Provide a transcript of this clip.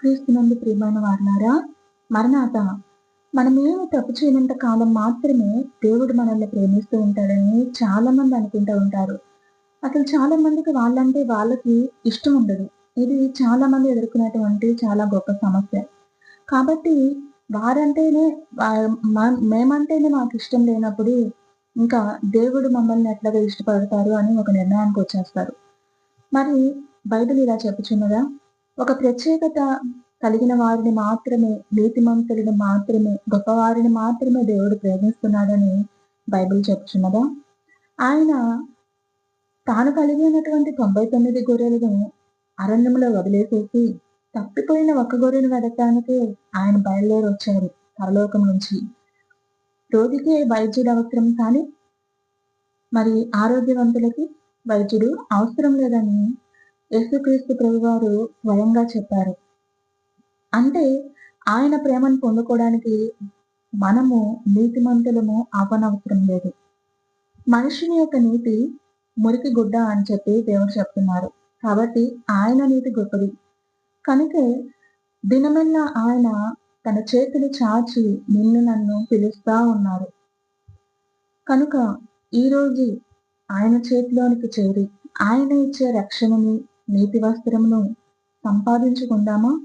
క్రీస్తునందు ప్రియమైన వారులారా మరణాత మనమేమి తప్పు చేయనంత కాలం మాత్రమే దేవుడు మనల్ని ప్రేమిస్తూ ఉంటాడని చాలా మంది అనుకుంటూ ఉంటారు. అసలు చాలా మందికి వాళ్ళంటే వాళ్ళకి ఇష్టం ఉండదు. ఇది చాలా మంది ఎదుర్కొనేటువంటి చాలా గొప్ప సమస్య. కాబట్టి వారంటేనే మేమంటేనే మాకు ఇష్టం లేనప్పుడు ఇంకా దేవుడు మమ్మల్ని ఎట్లాగా ఇష్టపడతారు అని ఒక నిర్ణయానికి వచ్చేస్తారు. మరి బైబిల్ ఇలా చెప్పుచున్నదా? ఒక ప్రత్యేకత కలిగిన వారిని మాత్రమే నీతిమంతులను మాత్రమే గొప్పవారిని మాత్రమే దేవుడు ప్రేమిస్తున్నాడని బైబిల్ చెప్తున్నదా? ఆయన తాను కలిగి ఉన్నటువంటి తొంభై తొమ్మిది గొర్రెలను అరణ్యంలో వదిలేసేసి తప్పిపోయిన ఒక్క గొర్రెను వెదకడానికి ఆయన బయలుదేరి వచ్చారు పరలోకం నుంచి. రోగికి వైద్యుడు అవసరం కానీ మరి ఆరోగ్యవంతులకి వైద్యుడు అవసరం లేదని యేసుక్రీస్తు ప్రభు వారు స్వయంగా చెప్పారు. అంటే ఆయన ప్రేమను పొందుకోవడానికి మనము నీతిమంతులము అవనవసరం లేదు. మనుషుని యొక్క నీతి మురికి గుడ్డ అని చెప్పి దేవుడు చెప్తున్నారు. కాబట్టి ఆయన నీతి గొప్పది. కనుక దినమెల్లా ఆయన తన చేతులు చాచి నిన్ను నన్ను పిలుస్తా ఉన్నారు. కనుక ఈరోజు ఆయన చేతిలోనికి చేరి ఆయన ఇచ్చే రక్షణని నీతి వస్త్రమును సంపాదించుకుందామా?